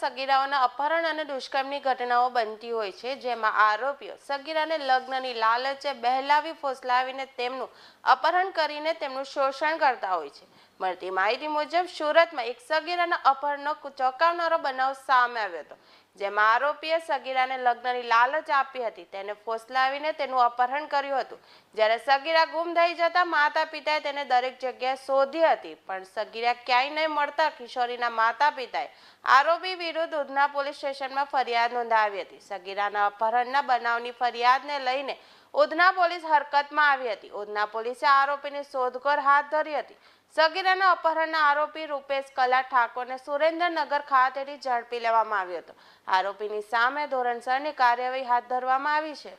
સગીરાઓના અપહરણ અને દુષ્કર્મની ઘટનાઓ બનતી હોય છે, જેમાં આરોપીઓ સગીરાને લગ્નની લાલચે બહેલાવી ફોસલાવીને તેમનું અપહરણ કરીને તેમનું શોષણ કરતા હોય છે. મળતી. માહિતી મુજબ, સુરતમાં એક સગીરાના અપહરણનો ચોંકાવનારો બનાવ સામે આવ્યો હતો, જેમાં આરોપીએ સગીરાને લગ્નની લાલચ આપી હતી. તેને ફોસલાવીને તેનું અપહરણ કર્યું હતું. જ્યારે સગીરા ગુમ થઈ જતા માતા પિતાએ તેને દરેક જગ્યાએ શોધી હતી, પણ સગીરા ક્યાંય નહીં મળતા કિશોરીના માતા પિતાએ આરોપી વિરુદ્ધ ઉધના પોલીસ સ્ટેશનમાં ફરિયાદ નોંધાવી હતી. સગીરાના અપહરણના બનાવની ફરિયાદને લઈને ઉધના પોલીસ હરકતમાં આવી હતી. ઉધના પોલીસે આરોપીની શોધખોળ હાથ ધરી હતી. સગીરાના અપહરણના આરોપી રૂપેશ કલા ઠાકોરને સુરેન્દ્રનગર ખાતેથી ઝડપી લેવામાં આવ્યો હતો. આરોપીની સામે ધોરણસરની કાર્યવાહી હાથ ધરવામાં આવી છે.